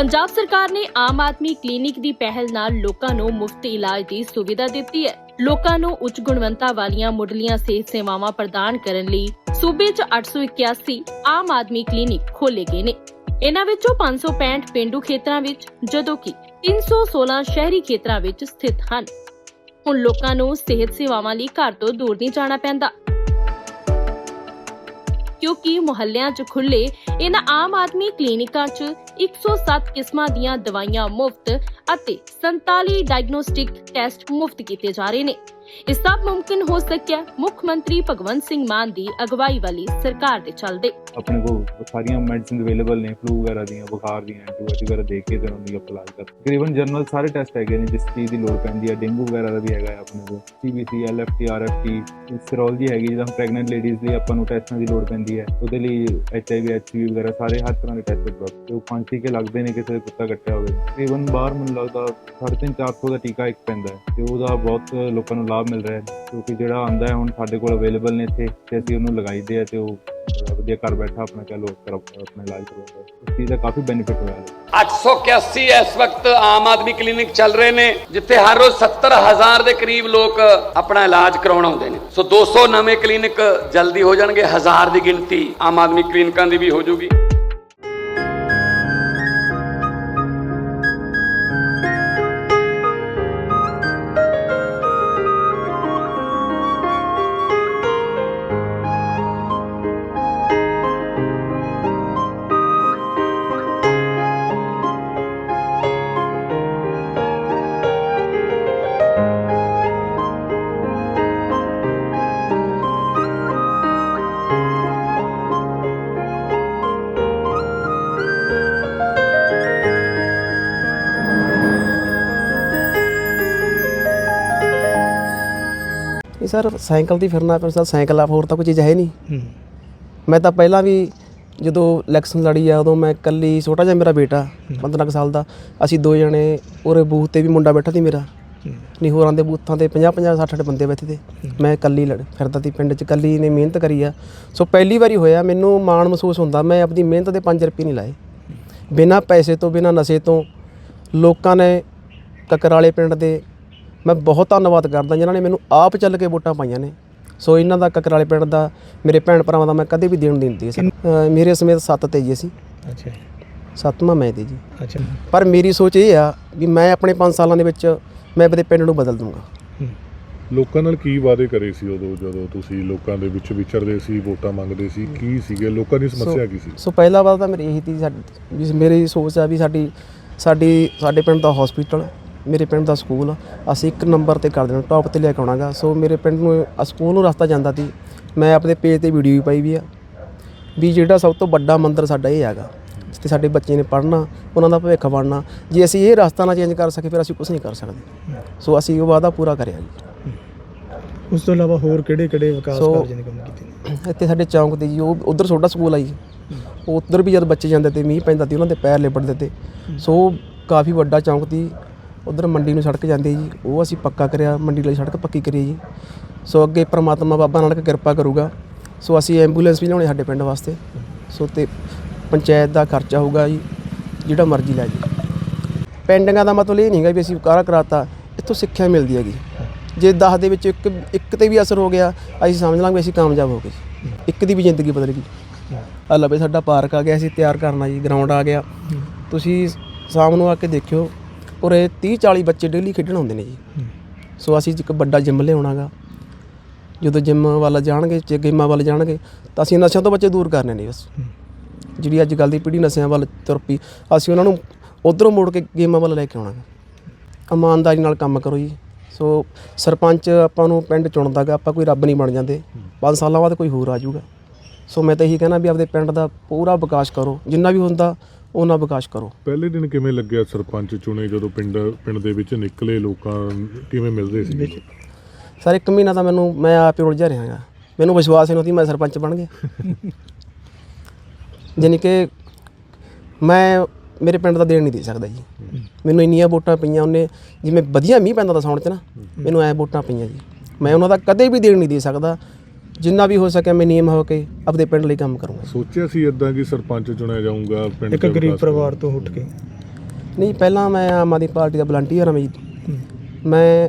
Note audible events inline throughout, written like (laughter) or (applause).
ਪੰਜਾਬ ਸਰਕਾਰ ਨੇ ਆਮ ਆਦਮੀ ਕਲੀਨਿਕ ਦੀ ਪਹਿਲ ਨਾਲ ਲੋਕਾਂ ਨੂੰ ਮੁਫਤ ਇਲਾਜ ਦੀ ਸੁਵਿਧਾ ਦਿੱਤੀ ਹੈ। ਲੋਕਾਂ ਨੂੰ ਉੱਚ ਗੁਣਵੰਤਾ ਵਾਲੀਆਂ ਮੁੱਢਲੀਆਂ ਸਿਹਤ ਸੇਵਾਵਾਂ ਪ੍ਰਦਾਨ ਕਰਨ ਲਈ ਸੂਬੇ 'ਚ 881 ਆਮ ਆਦਮੀ ਕਲੀਨਿਕ ਖੋਲੇ ਗਏ ਨੇ। ਇਹਨਾਂ ਵਿੱਚੋਂ 565 ਪਿੰਡੂ ਖੇਤਰਾਂ ਵਿੱਚ, ਜਦੋਂ ਕਿ 316 ਸ਼ਹਿਰੀ ਖੇਤਰਾਂ ਵਿੱਚ ਸਥਿਤ ਹਨ। ਹੁਣ ਲੋਕਾਂ ਨੂੰ ਸਿਹਤ ਸੇਵਾਵਾਂ ਲਈ ਘਰ ਤੋਂ ਦੂਰ ਨਹੀਂ ਜਾਣਾ ਪੈਂਦਾ। ਕਿਉਂਕਿ ਮੁਹੱਲਿਆਂ 'ਚ ਖੁੱਲੇ ਇਹਨਾਂ ਆਮ ਆਦਮੀ ਕਲੀਨਿਕਾਂ 'ਚ 107 ਕਿਸਮਾਂ ਦੀਆਂ ਦਵਾਈਆਂ ਮੁਫਤ ਅਤੇ 47 ਡਾਇਗਨੋਸਟਿਕ ਟੈਸਟ ਮੁਫਤ ਕੀਤੇ ਜਾ ਰਹੇ ਨੇ। ਇਹ ਸਭ ਮੁਮਕਿਨ ਹੋ ਸਕਿਆ ਮੁੱਖ ਮੰਤਰੀ ਭਗਵੰਤ ਸਿੰਘ ਮਾਨ ਦੀ ਅਗਵਾਈ ਵਾਲੀ ਸਰਕਾਰ ਦੇ ਚੱਲਦੇ। ਆਪਣੇ ਕੋਲ ਸਾਰੀਆਂ ਮੈਡੀਸਿਨ ਅਵੇਲੇਬਲ ਨੇ ਫਲੂ ਵਗੈਰਾ ਦੀਆਂ, ਬੁਖਾਰ ਦੀਆਂ ਐਂਟੀਬਾਇਓਟਿਕ ਵਗੈਰਾ ਦੇ ਕੇ ਤੇ ਉਹਨਾਂ ਦੀ ਇਲਾਜ ਕਰਦੇ ਤਕਰੀਬਨ ਜਨਰਲ ਸਾਰੇ ਟੈਸਟ ਹੈਗੇ ਨੇ, ਜਿਸ ਚੀਜ਼ ਦੀ ਲੋੜ ਪੈਂਦੀ ਹੈ ਡੇਂਗੂ ਵਗੈਰਾ ਦਾ ਵੀ ਹੈਗਾ ਆਪਣੇ ਕੋਲ। ਸੀਬੀਸੀ ਐਲਐਫਟੀ ਆਰਐਫਟੀ ਸਰੋਲਜੀ ਹੈਗੀ, ਜਿੱਦਾਂ ਪ੍ਰੈਗਨੈਂਟ ਲੇਡੀਜ਼ ਲਈ ਆਪਾਂ ਨੂੰ ਟੈਸਟਾਂ ਦੀ ਲੋੜ ਪੈਂਦੀ ਹੈ ਉਹਦੇ ਲਈ ਐਚਆਈਵੀ ਐਚਪੀਵੀ ਵਗੈਰਾ ਸਾਰੇ ਹਰ ਤਰ੍ਹਾਂ ਦੇ ਟੈਸਟ ਉਪਲਬਧ ਤੇ ਉਹ ਪੰਜ ਟੀਕੇ ਲੱਗਦੇ ਨੇ ਕਿਸੇ ਦੇ ਕੁੱਤਾ ਕੱਟਿਆ ਹੋਵੇ। ਤਕਰੀਬਨ ਬਾਹਰ ਮੈਨੂੰ ਲੱਗਦਾ 350 ਦਾ ਟੀਕਾ ਇੱਕ ਪੈਂਦਾ ਹੈ। ਤੇ ਉਹਦਾ ਬਹੁਤ ਲੋਕਾਂ ਨੂੰ ਲਾਭ ਮਿਲ ਰਿਹਾ ਹੈ, ਕਿਉਂਕਿ ਜਿਹੜਾ ਆਂਦਾ ਹੈ, ਹੁਣ ਸਾਡੇ ਕੋਲ ਅਵੇਲੇਬਲ ਨੇ ਇੱਥੇ, ਤੇ ਅਸੀਂ ਉਹਨੂੰ ਲਗਾਈਦੇ ਆ ਤੇ ਉਹ ਵਧੀਆ ਘਰ ਬੈਠਾ ਆਪਣਾ, ਚਲੋ ਆਪਣਾ ਇਲਾਜ ਕਰਵਾਉਂਦਾ ਇਸ ਚੀਜ਼ ਦਾ ਕਾਫੀ ਬੈਨੀਫਿਟ ਹੋਇਆ ਹੈ। 881 ਇਸ ਵਕਤ ਆਮ ਆਦਮੀ ਕਲੀਨਿਕ ਚੱਲ ਰਹੇ ਨੇ, ਜਿੱਥੇ ਹਰ ਰੋਜ਼ 70000 ਦੇ ਕਰੀਬ ਲੋਕ ਆਪਣਾ ਇਲਾਜ ਕਰਾਉਣ ਆਉਂਦੇ ਨੇ। ਸੋ 200 ਨਵੇਂ ਕਲੀਨਿਕ ਜਲਦੀ ਹੋ ਜਾਣਗੇ, ਹਜ਼ਾਰ ਦੀ ਗਿਣਤੀ ਆਮ ਆਦਮੀ ਕਲੀਨਿਕਾਂ ਦੀ ਵੀ ਹੋ ਜਾਊਗੀ। ਸਰ ਸਾਈਕਲ ਤੇ ਹੀ ਫਿਰਨਾ ਪਰ ਸਰ ਸਾਈਕਲ ਆ ਹੋਰ ਤਾਂ ਕੋਈ ਚੀਜ਼ ਹੈ ਨਹੀਂ। ਮੈਂ ਤਾਂ ਪਹਿਲਾਂ ਵੀ ਜਦੋਂ ਇਲੈਕਸ਼ਨ ਲੜੀ ਆ ਉਦੋਂ ਮੈਂ ਇਕੱਲੀ ਛੋਟਾ ਜਿਹਾ ਮੇਰਾ ਬੇਟਾ 15 ਕੁ ਸਾਲ ਦਾ ਅਸੀਂ ਦੋ ਜਣੇ ਉਹਰੇ ਬੂਥ ਤੇ ਵੀ ਮੁੰਡਾ ਬੈਠਾ ਸੀ ਮੇਰਾ। ਨਹੀਂ ਹੋਰਾਂ ਦੇ ਬੂਥਾਂ ਤੇ 50 50 60 60 ਬੰਦੇ ਬੈਠੇ ਤੇ। ਮੈਂ ਇਕੱਲੀ ਲੜ ਫਿਰਦਾ ਸੀ ਪਿੰਡ 'ਚ ਇਕੱਲੀ ਨੇ ਮਿਹਨਤ ਕਰੀ ਆ। ਸੋ ਪਹਿਲੀ ਵਾਰੀ ਹੋਇਆ ਮੈਨੂੰ ਮਾਣ ਮਹਿਸੂਸ ਹੁੰਦਾ ਮੈਂ ਆਪਣੀ ਮਿਹਨਤ ਦੇ 5 ਰੁਪਏ ਨਹੀਂ ਲਾਏ। ਬਿਨਾਂ ਪੈਸੇ ਤੋਂ ਬਿਨਾਂ ਨਸ਼ੇ ਤੋਂ ਲੋਕਾਂ ਨੇ ਕਕਰਾਲੇ ਪਿੰਡ ਦੇ ਮੈਂ ਬਹੁਤ ਧੰਨਵਾਦ ਕਰਦਾ ਜਿਨ੍ਹਾਂ ਨੇ ਮੈਨੂੰ ਆਪ ਚੱਲ ਕੇ ਵੋਟਾਂ ਪਾਈਆਂ ਨੇ। ਸੋ ਇਹਨਾਂ ਦਾ ਕਕਰਾਲੇ ਪਿੰਡ ਦਾ ਮੇਰੇ ਭੈਣ ਭਰਾਵਾਂ ਦਾ ਮੈਂ ਕਦੇ ਵੀ ਦੇਣ ਨਹੀਂ ਦਿੱਤੀ ਸਰ। ਅ, ਮੇਰੇ ਸਮੇਤ ਸੱਤ ਤੇ ਜੀ ਅਸੀਂ ਅੱਛਾ। ਸੱਤਵਾਂ ਮੈਂ ਤੇ ਜੀ। ਅੱਛਾ। ਪਰ ਮੇਰੀ ਸੋਚ ਇਹ ਆ ਵੀ ਮੈਂ ਆਪਣੇ 5 ਸਾਲਾਂ ਦੇ ਵਿੱਚ ਮੈਂ ਆਪਣੇ ਪਿੰਡ ਨੂੰ ਬਦਲ ਦੂੰਗਾ। ਲੋਕਾਂ ਨਾਲ ਕੀ ਵਾਅਦੇ ਕਰੇ ਸੀ ਉਦੋਂ ਜਦੋਂ ਤੁਸੀਂ ਲੋਕਾਂ ਦੇ ਵਿੱਚ ਵਿਚਰਦੇ ਸੀ ਵੋਟਾਂ ਮੰਗਦੇ ਸੀ? ਕੀ ਸੀਗੇ? ਲੋਕਾਂ ਦੀ ਸਮੱਸਿਆ ਕੀ ਸੀ? ਸੋ ਪਹਿਲਾ ਵਾਰ ਤਾਂ ਮੇਰੀ ਇਹੀ ਸੀ ਸਾਡੀ ਮੇਰੀ ਸੋਚ ਆ ਵੀ ਸਾਡੀ ਸਾਡੀ ਸਾਡੇ ਪਿੰਡ ਦਾ ਹਸਪੀਟਲ ਮੇਰੇ ਪਿੰਡ ਦਾ ਸਕੂਲ ਅਸੀਂ ਇੱਕ ਨੰਬਰ ਤੇ ਕਰ ਦੇਣਾ ਟੌਪ ਤੇ ਲੈ ਕੇ ਆਉਣਾਗਾ। ਸੋ ਮੇਰੇ ਪਿੰਡ ਨੂੰ ਅ ਸਕੂਲ ਨੂੰ ਰਸਤਾ ਜਾਂਦਾ ਸੀ। ਮੈਂ ਆਪਣੇ ਪੇਜ ਤੇ ਵੀਡੀਓ ਵੀ ਪਾਈ ਵੀ ਆ। ਵੀ ਜਿਹੜਾ ਸਭ ਤੋਂ ਵੱਡਾ ਮੰਦਿਰ ਸਾਡਾ ਇਹ ਹੈਗਾ ਜਿੱਥੇ ਸਾਡੇ ਬੱਚੇ ਨੇ ਪੜ੍ਹਨਾ ਉਹਨਾਂ ਦਾ ਭਵਿੱਖ ਬਣਨਾ। ਜੇ ਅਸੀਂ ਇਹ ਰਸਤਾ ਨਾ ਚੇਂਜ ਕਰ ਸਕੇ ਫਿਰ ਅਸੀਂ ਕੁਝ ਨਹੀਂ ਕਰ ਸਕਦੇ। ਸੋ ਅਸੀਂ ਉਹ ਵਾਅਦਾ ਪੂਰਾ ਕਰਿਆ ਜੀ। ਉਸ ਤੋਂ ਇਲਾਵਾ ਹੋਰ ਕਿਹੜੇ ਕਿਹੜੇ ਵਿਕਾਸ ਸੋ- ਕਾਰਜਾਂ ਦੇ ਕੰਮ ਕੀਤੇ ਨੇ? ਇੱਥੇ ਸਾਡੇ ਚੌਂਕ ਤੇ ਜੀ ਉਹ ਉਧਰ ਛੋਟਾ ਸਕੂਲ ਆ ਜੀ। ਉਧਰ ਵੀ ਜਦ ਬੱਚੇ ਜਾਂਦੇ ਤੇ ਮੀਂਹ ਪੈਂਦਾ ਤੇ ਉਹਨਾਂ ਦੇ ਪੈਰ ਲਿਬੜਦੇ ਤੇ। ਸੋ ਕਾਫੀ ਵੱਡਾ ਚੌਂਕ ਦੀ ਉਧਰ ਮੰਡੀ ਨੂੰ ਸੜਕ ਜਾਂਦੀ ਹੈ ਜੀ, ਉਹ ਅਸੀਂ ਪੱਕਾ ਕਰਿਆ, ਮੰਡੀ ਲਈ ਸੜਕ ਪੱਕੀ ਕਰੀ ਜੀ। ਸੋ ਅੱਗੇ ਪ੍ਰਮਾਤਮਾ ਬਾਬਾ ਨਾਨਕ ਕਿਰਪਾ ਕਰੂਗਾ। ਸੋ ਅਸੀਂ ਐਂਬੂਲੈਂਸ ਵੀ ਲਿਆਉਣੇ ਸਾਡੇ ਪਿੰਡ ਵਾਸਤੇ। ਸੋ ਤੇ ਪੰਚਾਇਤ ਦਾ ਖਰਚਾ ਹੋਊਗਾ ਜੀ, ਜਿਹੜਾ ਮਰਜ਼ੀ ਲੈ ਜੀ ਪੈਂਡਿੰਗਾਂ ਦਾ ਮਤਲਬ ਇਹ ਨਹੀਂਗਾ ਵੀ ਅਸੀਂ ਕਾਰਾ ਕਰਾਤਾ, ਇੱਥੋਂ ਸਿੱਖਿਆ ਮਿਲਦੀ ਹੈਗੀ। ਜੇ 10 ਦੇ ਵਿੱਚ ਇੱਕ ਇੱਕ ਤੇ ਵੀ ਅਸਰ ਹੋ ਗਿਆ, ਅਸੀਂ ਸਮਝ ਲਾਂਗੇ ਅਸੀਂ ਕਾਮਯਾਬ ਹੋ ਗਏ ਇੱਕ ਦੀ ਵੀ ਜ਼ਿੰਦਗੀ ਬਦਲ ਗਈ। ਆ ਲਵੇ ਸਾਡਾ ਪਾਰਕ ਆ ਗਿਆ, ਅਸੀਂ ਤਿਆਰ ਕਰਨਾ ਜੀ ਗਰਾਊਂਡ ਆ ਗਿਆ। ਤੁਸੀਂ ਸ਼ਾਮ ਨੂੰ ਆ ਕੇ ਦੇਖਿਓ ਉਰੇ 30 40 ਬੱਚੇ ਡੇਲੀ ਖੇਡਣ ਆਉਂਦੇ ਨੇ ਜੀ। ਸੋ ਅਸੀਂ ਇੱਕ ਵੱਡਾ ਜਿੰਮ ਲਿਆਉਣਾਗਾ। ਜਦੋਂ ਜਿੰਮ ਵੱਲ ਜਾਣਗੇ ਜੇ ਗੇਮਾਂ ਵੱਲ ਜਾਣਗੇ ਤਾਂ ਅਸੀਂ ਨਸ਼ਿਆਂ ਤੋਂ ਬੱਚੇ ਦੂਰ ਕਰਨੇ ਨੇ ਬਸ। ਜਿਹੜੀ ਅੱਜ ਕੱਲ ਦੀ ਪੀੜ੍ਹੀ ਨਸ਼ਿਆਂ ਵੱਲ ਤੁਰ ਪਈ ਅਸੀਂ ਉਹਨਾਂ ਨੂੰ ਉਧਰੋਂ ਮੋੜ ਕੇ ਗੇਮਾਂ ਵੱਲ ਲੈ ਕੇ ਆਉਣਾ। ਇਮਾਨਦਾਰੀ ਨਾਲ ਕੰਮ ਕਰੋ ਜੀ। ਸੋ ਸਰਪੰਚ ਆਪਾਂ ਨੂੰ ਪਿੰਡ ਚੁਣਦਾਗਾ ਆਪਾਂ ਕੋਈ ਰੱਬ ਨਹੀਂ ਬਣ ਜਾਂਦੇ। 5 ਸਾਲਾਂ ਬਾਅਦ ਕੋਈ ਹੋਰ ਆ ਜਾਊਗਾ। ਸੋ ਮੈਂ ਤਾਂ ਇਹੀ ਕਹਿਣਾ ਵੀ ਆਪਦੇ ਪਿੰਡ ਦਾ ਪੂਰਾ ਵਿਕਾਸ ਕਰੋ। ਜਿੰਨਾ ਵੀ ਹੁੰਦਾ ਉਹਨਾਂ ਵਿਕਾਸ ਕਰੋ। ਪਹਿਲੇ ਦਿਨ ਕਿਵੇਂ ਲੱਗਿਆ ਸਰਪੰਚ ਚੁਣੇ ਜਦੋਂ ਪਿੰਡ ਪਿੰਡ ਦੇ ਵਿੱਚ ਨਿਕਲੇ ਲੋਕਾਂ ਕਿਵੇਂ ਮਿਲਦੇ ਸੀ? ਸਰ ਇੱਕ ਮਹੀਨਾ ਤਾਂ ਮੈਨੂੰ ਮੈਂ ਆਪ ਹੀ ਉਲਝਿਆ ਰਿਹਾਗਾ ਮੈਨੂੰ ਵਿਸ਼ਵਾਸ ਹੀ ਨਹੀਂ ਸੀ ਮੈਂ ਸਰਪੰਚ ਬਣ ਗਿਆ। (laughs) ਜਾਣੀ ਕਿ ਮੈਂ ਮੇਰੇ ਪਿੰਡ ਦਾ ਦੇਣ ਨਹੀਂ ਦੇ ਸਕਦਾ ਜੀ। ਮੈਨੂੰ ਇੰਨੀਆਂ ਵੋਟਾਂ ਪਈਆਂ ਉਹਨੇ ਜਿਵੇਂ ਵਧੀਆ ਮੀਂਹ ਪੈਂਦਾ ਤਾਂ ਸਾਉਣ ਚ ਨਾ ਮੈਨੂੰ ਐ ਵੋਟਾਂ ਪਈਆਂ ਜੀ। ਮੈਂ ਉਹਨਾਂ ਦਾ ਕਦੇ ਵੀ ਦੇਣ ਨਹੀਂ ਦੇ ਸਕਦਾ। ਜਿੰਨਾ ਵੀ ਹੋ ਸਕੇ ਮੈਂ ਨਿਯਮ ਹੋ ਕੇ ਆਪਦੇ ਪਿੰਡ ਲਈ ਕੰਮ ਕਰੂੰਗਾ। ਸੋਚਿਆ ਸੀ ਇਦਾਂ ਕਿ ਸਰਪੰਚ ਚੁਣਿਆ ਜਾਊਗਾ ਪਿੰਡ ਇੱਕ ਦੇ ਗਰੀਬ ਵਿਕਾਸ ਪਰਿਵਾਰ ਤੋਂ ਉੱਠ ਕੇ। ਨਹੀਂ ਪਹਿਲਾਂ ਮੈਂ ਆਮ ਆਦਮੀ ਪਾਰਟੀ ਦਾ ਵਲੰਟੀਅਰ ਹਾਂ ਜੀ। ਮੈਂ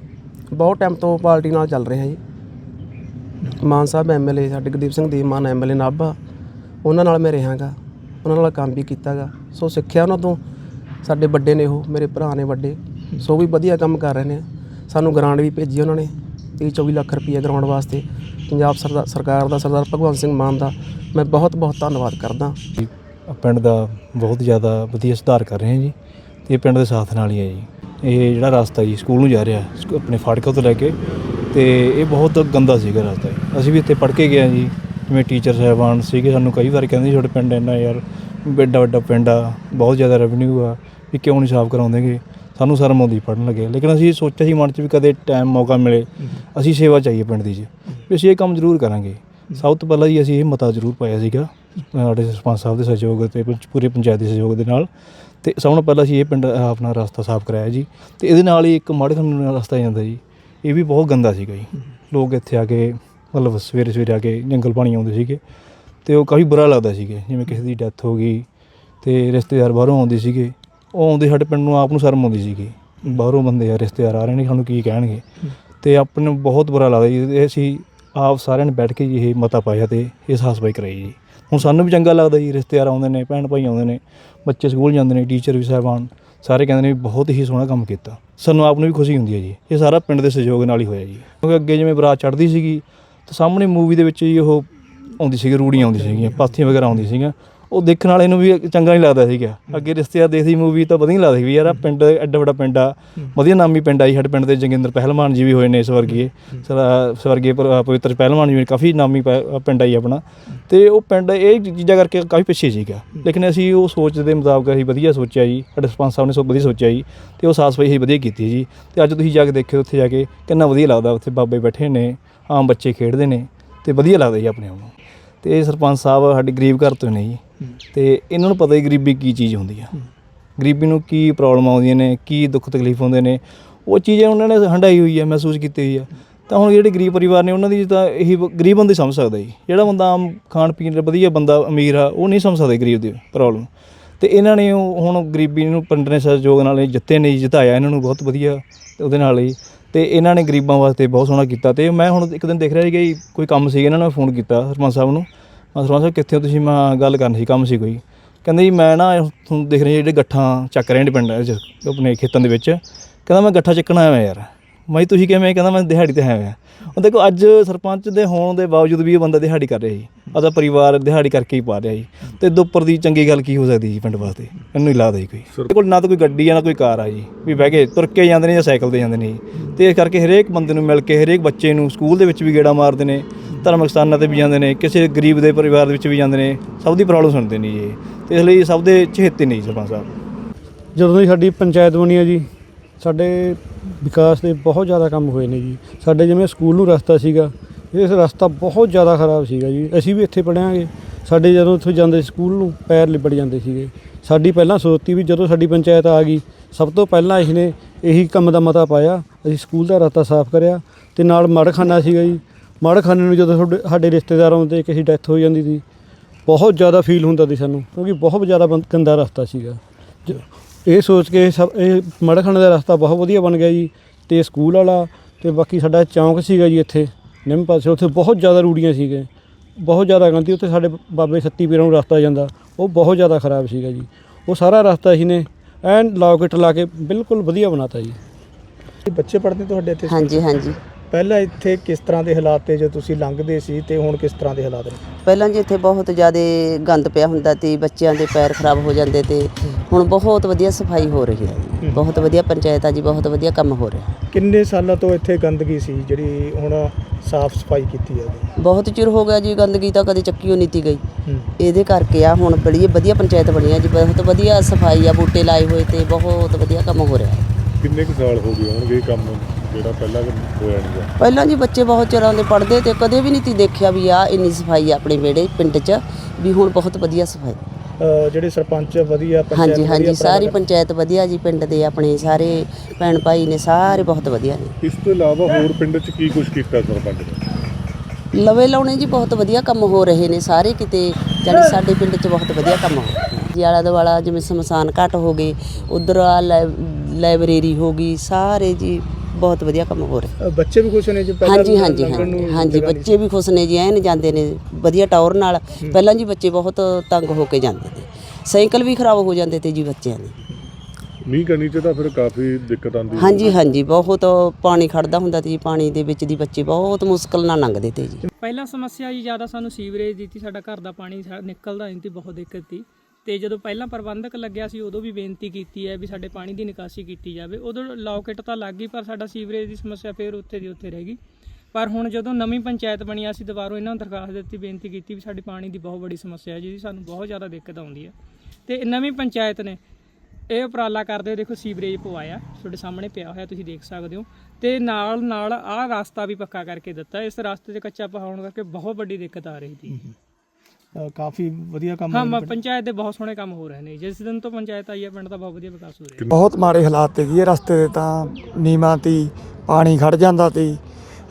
ਬਹੁਤ ਟਾਈਮ ਤੋਂ ਪਾਰਟੀ ਨਾਲ ਚੱਲ ਰਿਹਾ ਜੀ। ਮਾਨ ਸਾਹਿਬ ਐਮਐਲਏ ਸਾਡੇ ਗੁਰਦੀਪ ਸਿੰਘ ਦੀ ਮਾਨ ਐਮਐਲਏ ਨਾਭਾ ਉਹਨਾਂ ਨਾਲ ਮੈਂ ਰਹਾਂਗਾ ਉਹਨਾਂ ਨਾਲ ਕੰਮ ਵੀ ਕੀਤਾਗਾ। ਸੋ ਸਿੱਖਿਆ ਉਹਨਾਂ ਤੋਂ ਸਾਡੇ ਵੱਡੇ ਨੇ ਉਹ ਮੇਰੇ ਭਰਾ ਨੇ ਵੱਡੇ। ਸੋ ਵੀ ਵਧੀਆ ਕੰਮ ਕਰ ਰਹੇ ਨੇ। ਸਾਨੂੰ ਗ੍ਰਾਂਟ ਵੀ ਭੇਜੀ ਉਹਨਾਂ ਨੇ 30 24 ਲੱਖ ਰੁਪਏ ਗਰਾਊਂਡ ਵਾਸਤੇ। ਪੰਜਾਬ ਸਰਦਾ- ਸਰਕਾਰ ਦਾ ਸਰਦਾਰ ਭਗਵੰਤ ਸਿੰਘ ਮਾਨ ਦਾ ਮੈਂ ਬਹੁਤ ਬਹੁਤ ਧੰਨਵਾਦ ਕਰਦਾ। ਪਿੰਡ ਦਾ ਬਹੁਤ ਜ਼ਿਆਦਾ ਵਧੀਆ ਸੁਧਾਰ ਕਰ ਰਹੇ ਹਾਂ ਜੀ, ਤੇ ਇਹ ਪਿੰਡ ਦੇ ਸਾਥ ਨਾਲ ਹੀ ਹੈ ਜੀ। ਇਹ ਜਿਹੜਾ ਰਸਤਾ ਜੀ, ਸਕੂਲ ਨੂੰ ਜਾ ਰਿਹਾ, ਸਕੂ- ਆਪਣੇ ਫਾਟਕਾਂ ਤੋਂ ਲੈ ਕੇ, ਤੇ ਇਹ ਬਹੁਤ ਗੰਦਾ ਸੀਗਾ ਰਸਤਾ ਜੀ। ਅਸੀਂ ਵੀ ਇੱਥੇ ਪੜ੍ਹ ਕੇ ਗਏ ਹਾਂ ਜੀ, ਜਿਵੇਂ ਟੀਚਰ ਸਾਹਿਬਾਨ ਸੀਗੇ ਸਾਨੂੰ ਕਈ ਵਾਰ ਕਹਿੰਦੇ ਸੀ ਤੁਹਾਡੇ ਪਿੰਡ ਇੰਨਾ ਯਾਰ ਵੱਡਾ ਵੱਡਾ ਪਿੰਡ ਆ, ਬਹੁਤ ਜ਼ਿਆਦਾ ਰੈਵਨਿਊ ਆ, ਵੀ ਕਿਉਂ ਨਹੀਂ ਸਾਫ਼ ਕਰਾਉਂਦੇਗੇ? ਸਾਨੂੰ ਸ਼ਰਮ ਆਉਂਦੀ ਪੜ੍ਹਨ ਲੱਗੇ। ਲੇਕਿਨ ਅਸੀਂ ਸੋਚਿਆ ਸੀ ਮਨ 'ਚ ਵੀ ਕਦੇ ਟਾਈਮ ਮੌਕਾ ਮਿਲੇ, ਅਸੀਂ ਸੇਵਾ ਚਾਹੀਏ ਪਿੰਡ ਦੀ ਜੀ। ਵੀ ਅਸੀਂ ਇਹ ਕੰਮ ਜ਼ਰੂਰ ਕਰਾਂਗੇ। ਸਭ ਤੋਂ ਪਹਿਲਾਂ ਜੀ ਅਸੀਂ ਇਹ ਮਤਾ ਜ਼ਰੂਰ ਪਾਇਆ ਸੀਗਾ ਸਾਡੇ ਸਰਪੰਚ ਸਾਹਿਬ ਦੇ ਸਹਿਯੋਗ ਤੇ, ਪੰਚ- ਪੂਰੇ ਪੰਚਾਇਤ ਦੇ ਸਹਿਯੋਗ ਦੇ ਨਾਲ। ਤੇ ਸਭ ਤੋਂ ਪਹਿਲਾਂ ਅਸੀਂ ਇਹ ਪਿੰਡ ਆਪਣਾ ਰਸਤਾ ਸਾਫ਼ ਕਰਾਇਆ ਜੀ। ਤੇ ਇਹਦੇ ਨਾਲ ਹੀ ਇੱਕ ਮਾੜੇ ਖੰਡ ਦਾ ਰਸਤਾ ਜਾਂਦਾ ਜੀ। ਇਹ ਵੀ ਬਹੁਤ ਗੰਦਾ ਸੀਗਾ ਜੀ। ਲੋਕ ਇੱਥੇ ਆ ਕੇ, ਮਤਲਬ ਸਵੇਰੇ ਸਵੇਰੇ ਆ ਕੇ ਜੰਗਲ ਪਾਣੀ ਆਉਂਦੇ ਸੀਗੇ। ਤੇ ਉਹ ਕਾਫੀ ਬੁਰਾ ਲੱਗਦਾ ਸੀਗੇ, ਜਿਵੇਂ ਕਿਸੇ ਦੀ ਡੈਥ ਹੋ ਗਈ ਤੇ ਰਿਸ਼ਤੇਦਾਰ ਬਾਹਰੋਂ ਆਉਂਦੇ ਸੀਗੇ। ਉਹ ਆਉਂਦੇ ਸਾਡੇ ਪਿੰਡ ਨੂੰ ਆਪ ਨੂੰ ਸ਼ਰਮ ਆਉਂਦੀ ਸੀਗੀ। ਬਾਹਰੋਂ ਬੰਦੇ ਆ, ਰਿਸ਼ਤੇਦਾਰ ਆ ਰਹੇ ਨੇ, ਸਾਨੂੰ ਕੀ ਕਹਿਣਗੇ? ਤੇ ਆਪਣੇ ਨੂੰ ਬਹੁਤ ਬੁਰਾ ਲੱਗਦਾ ਜੀ, ਇਹ ਅਸੀਂ ਆਪ ਸਾਰਿਆਂ ਨੇ ਬੈਠ ਕੇ ਜੀ ਇਹ ਮਤਾ ਪਾਇਆ ਤੇ ਇਹ ਸਾਫ਼ ਸਫ਼ਾਈ ਕਰਾਈ ਜੀ। ਹੁਣ ਸਾਨੂੰ ਵੀ ਚੰਗਾ ਲੱਗਦਾ ਜੀ, ਰਿਸ਼ਤੇਦਾਰ ਆਉਂਦੇ ਨੇ, ਭੈਣ ਭਾਈ ਆਉਂਦੇ ਨੇ, ਬੱਚੇ ਸਕੂਲ ਜਾਂਦੇ ਨੇ ਟੀਚਰ ਵੀ ਸਾਹਿਬਾਨ, ਸਾਰੇ ਕਹਿੰਦੇ ਨੇ ਬਹੁਤ ਹੀ ਸੋਹਣਾ ਕੰਮ ਕੀਤਾ। ਸਾਨੂੰ ਆਪ ਨੂੰ ਵੀ ਖੁਸ਼ੀ ਹੁੰਦੀ ਹੈ ਜੀ, ਇਹ ਸਾਰਾ ਪਿੰਡ ਦੇ ਸਹਿਯੋਗ ਨਾਲ ਹੀ ਹੋਇਆ ਜੀ। ਕਿਉਂਕਿ ਅੱਗੇ ਜਿਵੇਂ ਬਰਾਤ ਚੜ੍ਹਦੀ ਸੀਗੀ, ਤਾਂ ਸਾਹਮਣੇ ਮੂਵੀ ਦੇ ਵਿੱਚ ਜੀ ਉਹ ਆਉਂਦੀ ਸੀਗੀ, ਰੂੜੀਆਂ ਆਉਂਦੀ ਸੀਗੀਆਂ, ਪਾਥੀਆਂ ਵਗੈਰਾ ਆਉਂਦੀ ਸੀਗੀਆਂ ਉਹ ਦੇਖਣ ਵਾਲੇ ਨੂੰ ਵੀ ਚੰਗਾ ਨਹੀਂ ਲੱਗਦਾ ਸੀਗਾ। ਅੱਗੇ ਰਿਸ਼ਤੇਦਾਰ ਦੇਖਦੀ ਮੂਵੀ ਤਾਂ ਵਧੀਆ ਲੱਗਦੀ ਵੀ ਯਾਰ ਆਹ ਪਿੰਡ ਐਡਾ ਵੱਡਾ ਪਿੰਡ ਆ ਵਧੀਆ ਨਾਮੀ ਪਿੰਡ ਆ ਜੀ ਸਾਡੇ ਪਿੰਡ ਦੇ ਜੰਗਿੰਦਰ ਪਹਿਲਵਾਨ ਜੀ ਵੀ ਹੋਏ ਨੇ ਸਵਰਗੀਏ। ਸਰ- ਸਵਰਗੀਏ ਪਰ- ਪਵਿੱਤਰ ਪਹਿਲਵਾਨ ਜੀ ਕਾਫੀ ਨਾਮੀ ਪਿੰਡ ਆ ਜੀ ਆਪਣਾ। ਤੇ ਉਹ ਪਿੰਡ ਇਹ ਚੀਜ਼ਾਂ ਕਰਕੇ ਕਾਫੀ ਪਿੱਛੇ ਸੀਗਾ। ਲੇਕਿਨ ਅਸੀਂ ਉਹ ਸੋਚ ਦੇ ਮੁਤਾਬਕ ਅਸੀਂ ਵਧੀਆ ਸੋਚਿਆ ਜੀ। ਸਾਡੇ ਸਰਪੰਚ ਸਾਹਿਬ ਨੇ ਸੋ ਵਧੀਆ ਸੋਚਿਆ ਜੀ। ਤੇ ਉਹ ਸਾਫ਼ ਸਫ਼ਾਈ ਅਸੀਂ ਵਧੀਆ ਕੀਤੀ ਜੀ। ਤੇ ਅੱਜ ਤੁਸੀਂ ਜਾ ਕੇ ਦੇਖਿਓ ਉੱਥੇ ਜਾ ਕੇ ਕਿੰਨਾ ਵਧੀਆ ਲੱਗਦਾ ਉੱਥੇ ਬਾਬੇ ਬੈਠੇ ਨੇ ਆਮ ਬੱਚੇ ਖੇਡਦੇ ਨੇ ਤੇ ਵਧੀਆ ਲੱਗਦਾ ਜੀ ਆਪਣੇ ਆਪ ਨੂੰ। ਤੇ ਇਹ ਸਰਪੰਚ ਸਾਹਿਬ ਸਾਡੇ ਗਰੀਬ ਘਰ ਤੋਂ ਨੇ ਜੀ। ਤੇ ਇਹਨਾਂ ਨੂੰ ਪਤਾ ਹੀ ਗਰੀਬੀ ਕੀ ਚੀਜ਼ ਹੁੰਦੀ ਆ। ਗਰੀਬੀ ਨੂੰ ਕੀ ਪ੍ਰੋਬਲਮ ਆਉਂਦੀਆਂ ਨੇ, ਕੀ ਦੁੱਖ ਤਕਲੀਫ ਹੁੰਦੇ ਨੇ। ਉਹ ਚੀਜ਼ਾਂ ਉਹਨਾਂ ਨੇ ਹੰਡਾਈ ਹੋਈ ਆ, ਮਹਿਸੂਸ ਕੀਤੀ ਹੋਈ ਆ। ਤਾਂ ਹੁਣ ਜਿਹੜੇ ਗਰੀਬ ਪਰਿਵਾਰ ਨੇ ਉਹਨਾਂ ਦੀ ਤਾਂ ਇਹੀ ਗਰੀਬ ਬੰਦੇ ਸਮਝ ਸਕਦਾ ਜੀ। ਜਿਹੜਾ ਬੰਦਾ ਆਮ ਖਾਣ ਪੀਣ ਦਾ ਵਧੀਆ ਬੰਦਾ, ਅਮੀਰ ਆ, ਉਹ ਨਹੀਂ ਸਮਝ ਸਕਦਾ ਗਰੀਬ ਦੀ ਪ੍ਰੋਬਲਮ ਤੇ ਇਹਨਾਂ ਨੇ ਉਹ ਹੁਣ ਗਰੀਬੀ ਨੂੰ ਪਿੰਡ ਨੇ ਸਹਿਯੋਗ ਨਾਲ ਜਿੱਤੇ ਨੇ ਜਿਤਾਇਆ ਇਹਨਾਂ ਨੂੰ ਬਹੁਤ ਵਧੀਆ, ਤੇ ਉਹਦੇ ਨਾਲ ਹੀ ਤੇ ਇਹਨਾਂ ਨੇ ਗਰੀਬਾਂ ਵਾਸਤੇ ਬਹੁਤ ਸੋਹਣਾ ਕੀਤਾ ਤੇ ਮੈਂ ਹੁਣ ਇੱਕ ਦਿਨ ਦੇਖ ਰਿਹਾ ਸੀ ਕਿ ਕੋਈ ਕੰਮ ਸੀ ਇਹਨਾਂ ਨੇ ਫੋਨ ਕੀਤਾ ਸਰਪੰਚ ਸਾਹਿਬ ਨੂੰ। ਮੈਂ ਸਰਪੰਚ ਸਾਹਿਬ, ਕਿੱਥੇ ਹੋ ਤੁਸੀਂ? ਮੈਂ ਗੱਲ ਕਰਨੀ ਸੀ, ਕੰਮ ਸੀ ਕੋਈ। ਕਹਿੰਦੇ ਜੀ, ਮੈਂ ਨਾ ਤੁਹਾਨੂੰ ਦੇਖ ਰਿਹਾ ਜਿਹੜੇ ਗੱਠਾਂ ਚੱਕ ਰਹੇ ਨੇ ਪਿੰਡ ਆਪਣੇ ਖੇਤਾਂ ਦੇ ਵਿੱਚ। ਕਹਿੰਦਾ, ਮੈਂ ਗੱਠਾ ਚੱਕਣ ਆਇਆ ਮੈਂ ਯਾਰ। ਮੈਂ ਤੁਸੀਂ ਕਿਵੇਂ? ਕਹਿੰਦਾ ਮੈਂ ਦਿਹਾੜੀ ਤੇ ਆਇਆ ਹਾਂ ਉਹ ਦੇਖੋ ਅੱਜ ਸਰਪੰਚ ਦੇ ਹੋਣ ਦੇ ਬਾਵਜੂਦ ਵੀ ਇਹ ਬੰਦਾ ਦਿਹਾੜੀ ਕਰ ਰਿਹਾ ਜੀ। ਆਦਾ ਪਰਿਵਾਰ ਦਿਹਾੜੀ ਕਰਕੇ ਹੀ ਪਾ ਰਿਹਾ ਜੀ। ਤੇ ਇਹਦੇ ਉੱਪਰ ਦੀ ਚੰਗੀ ਗੱਲ ਕੀ ਹੋ ਸਕਦੀ ਜੀ ਪਿੰਡ ਵਾਸਤੇ? ਮੈਨੂੰ ਨਹੀਂ ਲੱਗਦਾ ਜੀ ਕੋਈ। ਇਹਦੇ ਕੋਲ ਨਾ ਤਾਂ ਕੋਈ ਗੱਡੀ ਆ ਨਾ ਕੋਈ ਕਾਰ ਆ ਜੀ। ਵੀ ਬਹਿ ਕੇ ਤੁਰ ਕੇ ਜਾਂਦੇ ਨੇ ਜਾਂ ਸਾਈਕਲ ਤੇ ਜਾਂਦੇ ਨੇ ਜੀ। ਤੇ ਇਸ ਕਰਕੇ ਹਰੇਕ ਬੰਦੇ ਨੂੰ ਮਿਲ ਕੇ ਹਰੇਕ ਬੱਚੇ ਨੂੰ ਸਕੂਲ ਦੇ ਵਿੱਚ ਵੀ ਗੇੜਾ ਮਾਰਦੇ ਨੇ ਧਰਮਿਕ ਸਥਾਨਾਂ ਤੇ ਵੀ ਜਾਂਦੇ ਨੇ ਕਿਸੇ ਗਰੀਬ ਦੇ ਪਰਿਵਾਰ ਦੇ ਵਿੱਚ ਵੀ ਜਾਂਦੇ ਨੇ ਸਭ ਦੀ ਪ੍ਰੋਬਲਮ ਸੁਣਦੇ ਨੇ ਜੀ। ਤੇ ਇਸ ਲਈ ਸਭ ਦੇ ਚਹੇਤੇ ਨੇ ਜੀ ਸਰਪੰਚ ਸਾਹਿਬ। ਜਦੋਂ ਦੀ ਸਾਡੀ ਪੰਚਾਇਤ ਬਣੀ ਹੈ ਜੀ ਸਾਡੇ ਵਿਕਾਸ ਦੇ ਬਹੁਤ ਜ਼ਿਆਦਾ ਕੰਮ ਹੋਏ ਨੇ ਜੀ। ਸਾਡੇ ਜਿਵੇਂ ਸਕੂਲ ਨੂੰ ਰਸਤਾ ਸੀਗਾ ਇਹ ਰਸਤਾ ਬਹੁਤ ਜ਼ਿਆਦਾ ਖਰਾਬ ਸੀਗਾ ਜੀ। ਅਸੀਂ ਵੀ ਇੱਥੇ ਪੜ੍ਹਾਂਗੇ ਸਾਡੇ ਜਦੋਂ ਉੱਥੇ ਜਾਂਦੇ ਸਕੂਲ ਨੂੰ, ਪੈਰ ਲਿਬੜ ਜਾਂਦੇ ਸੀਗੇ। ਸਾਡੀ ਪਹਿਲਾਂ ਸੋਚਤੀ ਵੀ ਜਦੋਂ ਸਾਡੀ ਪੰਚਾਇਤ ਆ ਗਈ, ਸਭ ਤੋਂ ਪਹਿਲਾਂ ਇਸ ਇਹੀ ਕੰਮ ਦਾ ਮਤਾ ਪਾਇਆ। ਅਸੀਂ ਸਕੂਲ ਦਾ ਰਸਤਾ ਸਾਫ਼ ਕਰਿਆ ਤੇ ਨਾਲ ਮੜਖਾਨਾ ਸੀਗਾ ਜੀ। ਮੜਖਾਨੇ ਨੂੰ ਜਦੋਂ ਤੁਹਾਡੇ, ਸਾਡੇ ਰਿਸ਼ਤੇਦਾਰ ਆਉਂਦੇ ਕਿਸੇ ਡੈਥ ਹੋ ਜਾਂਦੀ ਸੀ, ਬਹੁਤ ਜ਼ਿਆਦਾ ਫੀਲ ਹੁੰਦਾ ਸੀ ਸਾਨੂੰ, ਕਿਉਂਕਿ ਬਹੁਤ ਜ਼ਿਆਦਾ ਬੰ- ਗੰਦਾ ਰਸਤਾ ਸੀਗਾ। ਜ- ਇਹ ਸੋਚ ਕੇ ਸਭ ਇਹ ਮੜਖਾਨੇ ਦਾ ਰਸਤਾ ਬਹੁਤ ਵਧੀਆ ਬਣ ਗਿਆ ਜੀ ਤੇ ਸਕੂਲ ਵਾਲਾ ਤੇ ਬਾਕੀ ਸਾਡਾ ਚੌਂਕ ਸੀਗਾ ਜੀ ਇੱਥੇ ਨਿੰਮ ਪਾਸੇ ਉੱਥੇ ਬਹੁਤ ਜ਼ਿਆਦਾ ਰੂੜੀਆਂ ਸੀਗੇ। ਬਹੁਤ ਜ਼ਿਆਦਾ ਗੰਦੀ ਉੱਥੇ ਸਾਡੇ ਬਾਬੇ ਸੱਤੀ ਪੀਰਾਂ ਨੂੰ ਰਸਤਾ ਜਾਂਦਾ ਉਹ ਬਹੁਤ ਜ਼ਿਆਦਾ ਖਰਾਬ ਸੀਗਾ ਜੀ। ਉਹ ਸਾਰਾ ਰਸਤਾ ਅਸੀਂ ਨੇ ਐਨ ਲੌਕਟ ਲਾ ਕੇ ਬਿਲਕੁਲ ਵਧੀਆ ਬਣਾਤਾ ਜੀ। ਬੱਚੇ ਪੜ੍ਹਦੇ ਤੁਹਾਡੇ ਇੱਥੇ ਹਾਂਜੀ ਹਾਂਜੀ। ਪਹਿਲਾਂ ਇੱਥੇ ਕਿਸ ਤਰ੍ਹਾਂ ਦੇ ਹਾਲਾਤ ਤੇ ਜੋ ਤੁਸੀਂ ਲੰਘਦੇ ਸੀ ਤੇ ਹੁਣ ਕਿਸ ਤਰ੍ਹਾਂ ਦੇ ਹਾਲਾਤ ਨੇ? ਪਹਿਲਾਂ ਜੀ ਇੱਥੇ ਬਹੁਤ ਜ਼ਿਆਦਾ ਗੰਦ ਪਿਆ ਹੁੰਦਾ ਤੇ ਬੱਚਿਆਂ ਦੇ ਪੈਰ ਖਰਾਬ ਹੋ ਜਾਂਦੇ ਤੇ ਹੁਣ ਬਹੁਤ ਵਧੀਆ ਸਫ਼ਾਈ ਹੋ ਰਹੀ ਹੈ ਜੀ। ਬਹੁਤ ਵਧੀਆ ਪੰਚਾਇਤ ਆ ਜੀ ਬਹੁਤ ਵਧੀਆ ਕੰਮ ਹੋ ਰਿਹਾ। ਕਿੰਨੇ ਸਾਲਾਂ ਤੋਂ ਇੱਥੇ ਗੰਦਗੀ ਸੀ ਜਿਹੜੀ ਹੁਣ ਸਾਫ਼ ਸਫ਼ਾਈ ਕੀਤੀ ਹੈ? ਜੀ ਬਹੁਤ ਚਿਰ ਹੋ ਗਿਆ ਜੀ ਗੰਦਗੀ ਤਾਂ ਕਦੇ ਚੱਕੀ ਨਹੀਂ ਤੀ ਗਈ। ਹੂੰ। ਇਹਦੇ ਕਰਕੇ ਆ ਹੁਣ ਬੜੀ ਵਧੀਆ ਪੰਚਾਇਤ ਬਣੀ ਆ ਜੀ ਬਹੁਤ ਵਧੀਆ ਸਫ਼ਾਈ ਆ ਬੂਟੇ ਲਾਏ ਹੋਏ ਤੇ ਬਹੁਤ ਵਧੀਆ ਕੰਮ ਹੋ ਰਿਹਾ। ਕਿੰਨੇ ਕੁ ਸਾਲ ਹੋ ਗਏ ਹੋਣਗੇ ਇਹ ਕੰਮ ਜਿਹੜਾ ਪਹਿਲਾਂ ਹੋਇਆ ਨਹੀਂ ਪਹਿਲਾਂ ਜੀ ਬੱਚੇ ਬਹੁਤ ਚਿਰਾਂ ਦੇ ਪੜ੍ਹਦੇ ਤੇ ਕਦੇ ਵੀ ਨਹੀਂ ਤੀ ਦੇਖਿਆ ਵੀ ਆ ਇੰਨੀ ਸਫ਼ਾਈ ਆ ਆਪਣੇ ਵਿਹੜੇ ਪਿੰਡ 'ਚ ਵੀ ਹੁਣ ਬਹੁਤ ਵਧੀਆ ਸਫ਼ਾਈ। ਅਹ ਜਿਹੜੇ ਸਰਪੰਚ ਵਧੀਆ ਪੰਚਾਇਤ ਹਾਂਜੀ ਹਾਂਜੀ ਵਧੀਆ ਸਾਰੀ ਪੰਚਾਇਤ ਵਧੀਆ ਜੀ ਪਿੰਡ ਦੇ ਆਪਣੇ ਸਾਰੇ ਭੈਣ ਭਾਈ ਨੇ ਸਾਰੇ ਬਹੁਤ ਵਧੀਆ ਨੇ। ਇਸ ਤੋਂ ਇਲਾਵਾ ਹੋਰ ਪਿੰਡ 'ਚ ਕੀ ਕੁਝ ਕੀਤਾ ਸਰਪੰਚ ਨੇ? ਲਵੇ ਲਾਉਣੇ ਜੀ ਬਹੁਤ ਵਧੀਆ ਕੰਮ ਹੋ ਰਹੇ ਨੇ ਸਾਰੇ ਕਿਤੇ ਜਾਣੀ ਸਾਡੇ ਪਿੰਡ 'ਚ ਬਹੁਤ ਵਧੀਆ ਕੰਮ ਹੋ ਰਿਹਾ ਜੀ ਆਲਾ ਦੁਆਲਾ ਜਿਵੇਂ ਸਮਸਾਨ ਘਾਟ ਹੋ ਗਏ ਉਧਰ ਆ ਲਾਇਬ੍ਰੇਰੀ ਹੋ ਗਈ ਸਾਰੇ ਜੀ ਬਹੁਤ ਵਧੀਆ ਕੰਮ ਹੋ ਰਿਹਾ। ਬੱਚੇ ਵੀ ਖੁਸ਼ ਨੇ ਜੀ? ਪਹਿਲਾਂ ਹਾਂਜੀ ਹਾਂਜੀ ਹਾਂਜੀ ਨੂੰ ਹਾਂਜੀ ਬੱਚੇ ਵੀ ਖੁਸ਼ ਨੇ ਜੀ ਐਨ ਜਾਂਦੇ ਨੇ ਵਧੀਆ ਟੌਰ ਨਾਲ। ਪਹਿਲਾਂ ਜੀ ਬੱਚੇ ਬਹੁਤ ਤੰਗ ਹੋ ਕੇ ਜਾਂਦੇ ਤੇ ਸਾਈਕਲ ਵੀ ਖਰਾਬ ਹੋ ਜਾਂਦੇ ਤੇ ਜੀ ਬੱਚਿਆਂ ਦੇ। ਮੀਂਹ ਕਣੀ ਚ ਤਾਂ ਫਿਰ ਕਾਫੀ ਦਿੱਕਤ ਆਉਂਦੀ। ਹਾਂਜੀ ਹਾਂਜੀ ਬਹੁਤ ਪਾਣੀ ਖੜਦਾ ਹੁੰਦਾ ਤੇ ਜੀ ਪਾਣੀ ਦੇ ਵਿੱਚ ਦੀ ਬੱਚੇ ਬਹੁਤ ਮੁਸ਼ਕਲ ਨਾਲ ਲੰਘਦੇ ਤੇ ਜੀ। ਪਹਿਲਾਂ ਸਮੱਸਿਆ ਜੀ ਜ਼ਿਆਦਾ ਸਾਨੂੰ ਸੀਵਰੇਜ ਦੀ ਸੀ ਸਾਡਾ ਘਰ ਦਾ ਪਾਣੀ ਨਿਕਲਦਾ ਨਹੀਂ ਸੀ ਬਹੁਤ ਦਿੱਕਤ ਸੀ। ਤੇ ਜਦੋਂ ਪਹਿਲਾਂ ਪ੍ਰਬੰਧਕ ਲੱਗਿਆ ਸੀ, ਉਦੋਂ ਵੀ ਬੇਨਤੀ ਕੀਤੀ ਹੈ ਵੀ ਸਾਡੇ ਪਾਣੀ ਦੀ ਨਿਕਾਸੀ ਕੀਤੀ ਜਾਵੇ। ਉਦੋਂ ਲੌਕਟ ਤਾਂ ਲੱਗ ਗਈ, ਪਰ ਸਾਡਾ ਸੀਵਰੇਜ ਦੀ ਸਮੱਸਿਆ ਫਿਰ ਉੱਥੇ ਦੀ ਉੱਥੇ ਰਹਿ ਗਈ। ਪਰ ਹੁਣ ਜਦੋਂ ਨਵੀਂ ਪੰਚਾਇਤ ਬਣੀ, ਅਸੀਂ ਦੁਬਾਰਾ ਇਹਨਾਂ ਨੂੰ ਦਰਖਾਸਤ ਦਿੱਤੀ, ਬੇਨਤੀ ਕੀਤੀ ਵੀ ਸਾਡੀ ਪਾਣੀ ਦੀ ਬਹੁਤ ਵੱਡੀ ਸਮੱਸਿਆ ਹੈ ਜਿਹਦੀ ਸਾਨੂੰ ਬਹੁਤ ਜ਼ਿਆਦਾ ਦਿੱਕਤ ਆਉਂਦੀ ਹੈ। ਤੇ ਨਵੀਂ ਪੰਚਾਇਤ ਨੇ ਇਹ ਉਪਰਾਲਾ ਕਰਦੇ ਹੋਏ ਦੇਖੋ, ਸੀਵਰੇਜ ਪਵਾਇਆ, ਤੁਹਾਡੇ ਸਾਹਮਣੇ ਪਿਆ ਹੋਇਆ, ਤੁਸੀਂ ਦੇਖ ਸਕਦੇ ਹੋ। ਤੇ ਨਾਲ ਨਾਲ ਆਹ ਰਸਤਾ ਵੀ ਪੱਕਾ ਕਰਕੇ ਦਿੱਤਾ, ਇਸ ਰਸਤੇ 'ਤੇ ਕੱਚਾ ਪਹਾਉਣ ਕਰਕੇ ਬਹੁਤ ਵੱਡੀ ਦਿੱਕਤ ਆ ਰਹੀ ਸੀ। ਕਾਫੀ ਵਧੀਆ ਕੰਮ ਹਾਂ ਮ- ਪੰਚਾਇਤ ਦੇ ਬਹੁਤ ਸੋਹਣੇ ਕੰਮ ਹੋ ਰਹੇ ਨੇ। ਜਿਸ ਦਿਨ ਤੋਂ ਪੰਚਾਇਤ ਆਈ ਹੈ ਪਿੰਡ ਦਾ ਬਹੁਤ ਵਧੀਆ ਵਿਕਾਸ ਹੋ ਰਿਹਾ ਬਹੁਤ ਮਾੜੇ ਹਾਲਾਤ ਤੇ ਇਹ ਰਸਤੇ ਦੇ ਤਾਂ ਨੀਵਾਂ ਤੀ ਪਾਣੀ ਖੜ ਜਾਂਦਾ ਤੀ।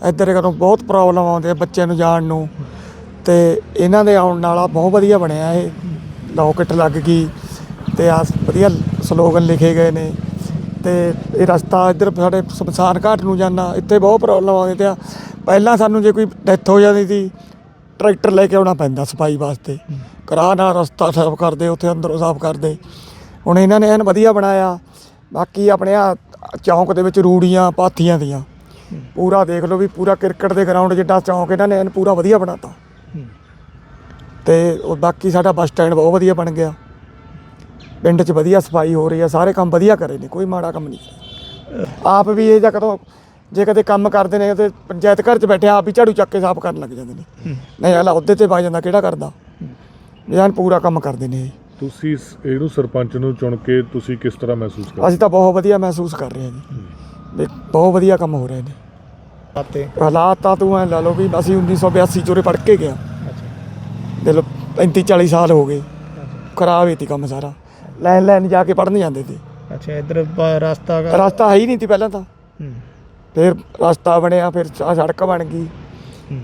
ਇੱਧਰ ਕਦੋਂ ਬਹੁਤ ਪ੍ਰੋਬਲਮ ਆਉਂਦੇ ਆ ਬੱਚਿਆਂ ਨੂੰ ਜਾਣ ਨੂੰ। ਤੇ ਇਹਨਾਂ ਦੇ ਆਉਣ ਨਾਲ ਆ ਬਹੁਤ ਵਧੀਆ ਬਣਿਆ ਇਹ। ਲੋਕਟ ਲੱਗ ਗਈ ਤੇ ਆ ਵਧੀਆ ਸਲੋਗਨ ਲਿਖੇ ਗਏ ਨੇ। ਤੇ ਇਹ ਰਸਤਾ ਇੱਧਰ ਸਾਡੇ ਸ਼ਮਸ਼ਾਨ ਘਾਟ ਨੂੰ ਜਾਣਾ ਇੱਥੇ ਬਹੁਤ ਪ੍ਰੋਬਲਮ ਆਉਂਦੀ ਤੇ ਆ। ਪਹਿਲਾਂ ਸਾਨੂੰ ਜੇ ਕੋਈ ਡੈਥ ਹੋ ਜਾਂਦੀ ਸੀ ਟਰੈਕਟਰ ਲੈ ਕੇ ਆਉਣਾ ਪੈਂਦਾ ਸਫ਼ਾਈ ਵਾਸਤੇ। ਕਰਾ ਨਾਲ ਰਸਤਾ ਸਾਫ਼ ਕਰਦੇ ਉੱਥੇ ਅੰਦਰੋਂ ਸਾਫ਼ ਕਰਦੇ। ਹੁਣ ਇਹਨਾਂ ਨੇ ਐਨ ਵਧੀਆ ਬਣਾਇਆ। ਬਾਕੀ ਆਪਣੇ ਆ ਚੌਂਕ ਦੇ ਵਿੱਚ ਰੂੜੀਆਂ ਪਾਥੀਆਂ ਦੀਆਂ। ਪੂਰਾ ਦੇਖ ਲਓ ਵੀ ਪੂਰਾ ਕ੍ਰਿਕਟ ਦੇ ਗਰਾਊਂਡ ਜਿੱਡਾ ਚੌਂਕ ਇਹਨਾਂ ਨੇ ਐਨ ਪੂਰਾ ਵਧੀਆ ਬਣਾਤਾ। ਤੇ ਉਹ ਬਾਕੀ ਸਾਡਾ ਬੱਸ ਸਟੈਂਡ ਬਹੁਤ ਵਧੀਆ ਬਣ ਗਿਆ। ਪਿੰਡ 'ਚ ਵਧੀਆ ਸਫ਼ਾਈ ਹੋ ਰਹੀ ਆ ਸਾਰੇ ਕੰਮ ਵਧੀਆ ਕਰੇ ਨੇ ਕੋਈ ਮਾੜਾ ਕੰਮ ਨਹੀਂ। ਆਪ ਵੀ ਇਹ ਜਾਂ ਕਦੋਂ ਜੇ ਕਦੇ ਕੰਮ ਕਰਦੇ ਨੇ ਤੇ ਪੰਚਾਇਤ ਘਰ 'ਚ ਬੈਠੇ ਆਪ ਹੀ ਝਾੜੂ ਚੱਕ ਕੇ ਸਾਫ਼ ਕਰਨ ਲੱਗ ਜਾਂਦੇ ਨੇ। ਨਹੀਂ ਅਗਲਾ ਉਹਦੇ ਤੇ ਵਗ ਜਾਂਦਾ ਕਿਹੜਾ ਕਰਦਾ? ਜਾਨ ਪੂਰਾ ਕੰਮ ਕਰਦੇ ਨੇ ਇਹ। ਤੁਸੀਂ ਇਸ- ਇਹਨੂੰ ਸਰਪੰਚ ਨੂੰ ਚੁਣ ਕੇ ਤੁਸੀਂ ਕਿਸ ਤਰ੍ਹਾਂ ਮਹਿਸੂਸ ਕਰਦੇ? ਅਸੀਂ ਤਾਂ ਬਹੁਤ ਵਧੀਆ ਮਹਿਸੂਸ ਕਰ ਰਹੇ ਹਾਂ ਜੀ। ਵੀ ਬਹੁਤ ਵਧੀਆ ਕੰਮ ਹੋ ਰਹੇ ਨੇ ਆਤੇ ਹਾਲਾਤ ਤਾਂ ਤੂੰ ਐ ਲਾ ਲਓ ਵੀ ਅਸੀਂ 1982 ਚੋਰੇ ਪੜ ਕੇ ਗਿਆ ਦੇ ਲੋ 35 40 ਸਾਲ ਹੋ ਗਏ। ਖਰਾਬ ਹੀ ਤੀ ਕੰਮ ਸਾਰਾ। ਲਾਈਨ ਲਾਈਨ ਜਾ ਕੇ ਪੜਨ ਜਾਂਦੇ ਤੇ। ਅੱਛਾ ਇੱਧਰ ਬ- ਰਸਤਾ ਗਾ- ਰਸਤਾ ਹੈ ਹੀ ਨਹੀਂ ਤੀ ਪਹਿਲਾਂ ਤਾਂ। ਹੂੰ। ਫਿਰ ਰਸਤਾ ਬਣਿਆ, ਫਿਰ ਆਹ ਸੜਕ ਬਣ ਗਈ।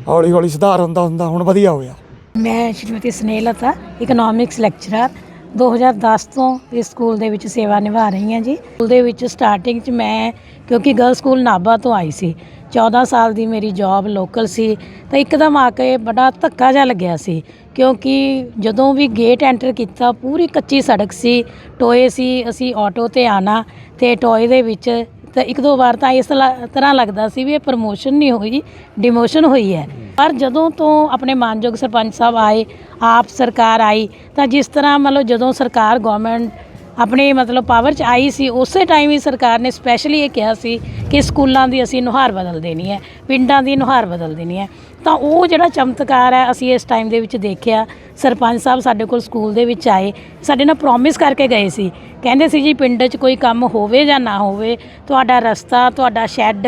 ਹੌਲੀ ਹੌਲੀ ਸੁਧਾਰ ਹੁੰਦਾ ਹੁੰਦਾ ਹੁਣ ਵਧੀਆ ਹੋਇਆ। ਮੈਂ ਸ਼੍ਰੀਮਤੀ ਸਨੇਹਲਤਾ ਇਕਨੋਮਿਕਸ ਲੈਕਚਰਰ 2010 ਤੋਂ ਇਸ ਸਕੂਲ ਦੇ ਵਿੱਚ ਸੇਵਾ ਨਿਭਾ ਰਹੀ ਹਾਂ ਜੀ। ਸਕੂਲ ਦੇ ਵਿੱਚ ਸਟਾਰਟਿੰਗ 'ਚ ਮੈਂ, ਕਿਉਂਕਿ ਗਰਲ ਸਕੂਲ ਨਾਭਾ ਤੋਂ ਆਈ ਸੀ। 14 ਸਾਲ ਦੀ ਮੇਰੀ ਜੌਬ ਲੋਕਲ ਸੀ। ਤਾਂ ਇੱਕਦਮ ਆ ਕੇ ਬੜਾ ਧੱਕਾ ਜਿਹਾ ਲੱਗਿਆ ਸੀ। ਕਿਉਂਕਿ ਜਦੋਂ ਵੀ ਗੇਟ ਐਂਟਰ ਕੀਤਾ, ਪੂਰੀ ਕੱਚੀ ਸੜਕ ਸੀ। ਟੋਏ ਸੀ, ਅਸੀਂ ਆਟੋ ਤੇ ਆਣਾ ਤੇ ਟੋਏ ਦੇ ਵਿੱਚ ਤਾਂ ਇੱਕ ਦੋ ਵਾਰ ਤਾਂ ਇਸ ਲ- ਤਰ੍ਹਾਂ ਲੱਗਦਾ ਸੀ ਵੀ ਇਹ ਪ੍ਰਮੋਸ਼ਨ ਨਹੀਂ ਹੋਈ ਡਿਮੋਸ਼ਨ ਹੋਈ ਹੈ। ਪਰ ਜਦੋਂ ਤੋਂ ਆਪਣੇ ਮਾਨਯੋਗ ਸਰਪੰਚ ਸਾਹਿਬ ਆਏ, ਆਪ ਸਰਕਾਰ ਆਈ, ਤਾਂ ਜਿਸ ਤਰ੍ਹਾਂ ਮਤਲਬ ਜਦੋਂ ਸਰਕਾਰ ਗਵਰਨਮੈਂਟ ਆਪਣੇ ਮਤਲਬ ਪਾਵਰ 'ਚ ਆਈ ਸੀ, ਉਸੇ ਟਾਈਮ ਹੀ ਸਰਕਾਰ ਨੇ ਸਪੈਸ਼ਲੀ ਇਹ ਕਿਹਾ ਸੀ ਕਿ ਸਕੂਲਾਂ ਦੀ ਅਸੀਂ ਨੁਹਾਰ ਬਦਲ ਦੇਣੀ ਹੈ, ਪਿੰਡਾਂ ਦੀ ਨੁਹਾਰ ਬਦਲ ਦੇਣੀ ਹੈ। ਤਾਂ ਉਹ ਜਿਹੜਾ ਚਮਤਕਾਰ ਹੈ ਅਸੀਂ ਇਸ ਟਾਈਮ ਦੇ ਵਿੱਚ ਦੇਖਿਆ, ਸਰਪੰਚ ਸਾਹਿਬ ਸਾਡੇ ਕੋਲ ਸਕੂਲ ਦੇ ਵਿੱਚ ਆਏ, ਸਾਡੇ ਨਾਲ ਪ੍ਰੋਮਿਸ ਕਰਕੇ ਗਏ ਸੀ। ਕਹਿੰਦੇ ਸੀ ਜੀ ਪਿੰਡ 'ਚ ਕੋਈ ਕੰਮ ਹੋਵੇ ਜਾਂ ਨਾ ਹੋਵੇ, ਤੁਹਾਡਾ ਰਸਤਾ, ਤੁਹਾਡਾ ਸ਼ੈੱਡ